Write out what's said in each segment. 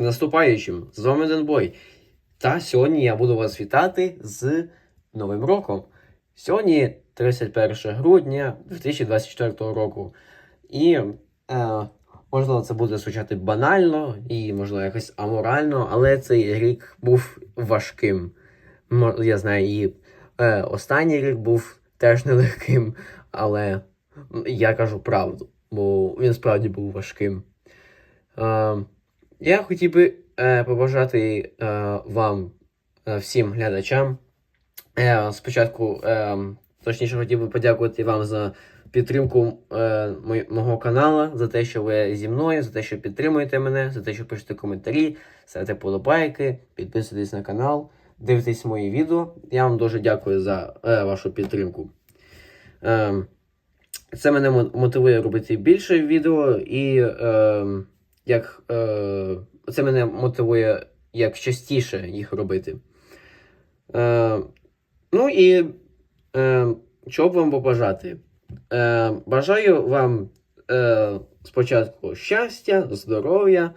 наступаючим! З вами Денбой. Та сьогодні я буду вас вітати з Новим роком. Сьогодні 31 грудня 2024 року. І е, можливо, це буде звучати банально і, можливо, якось аморально, але цей рік був важким. Я знаю, і е, останній рік був теж нелегким, але я кажу правду, бо він справді був важким. Е, я хотів би е, побажати е, вам, е, всім глядачам. Е, спочатку, е, точніше, хотів би подякувати вам за підтримку е, мого каналу, за те, що ви зі мною, за те, що підтримуєте мене, за те, що пишете коментарі, ставите подобайки, підписуйтесь на канал, дивитесь мої відео. Я вам дуже дякую за е, вашу підтримку. Е, це мене мотивує робити більше відео, і е, як, е, це мене мотивує як частіше їх робити. Е, ну і е, що б вам побажати? Е, бажаю вам е, спочатку щастя, здоров'я,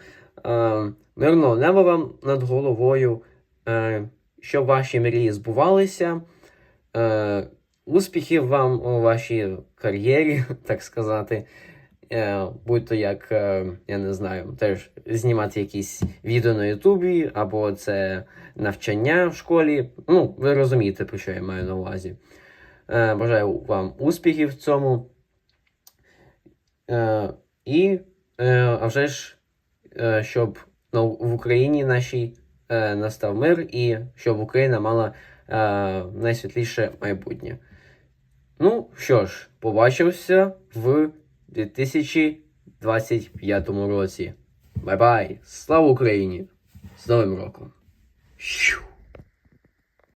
е, мирного неба вам над головою, е, щоб ваші мрії збувалися. Е, успіхів вам у вашій кар'єрі, так сказати. Е, будь то як, е, я не знаю, теж знімати якісь відео на Ютубі, або це навчання в школі. Ну, ви розумієте, про що я маю на увазі. Е, бажаю вам успіхів в цьому. І, а вже ж, щоб в Україні нашій настав мир, і щоб Україна мала найсвітліше майбутнє. Ну що ж, побачимося в 2025 році. Бай-бай! Слава Україні! З Новим роком!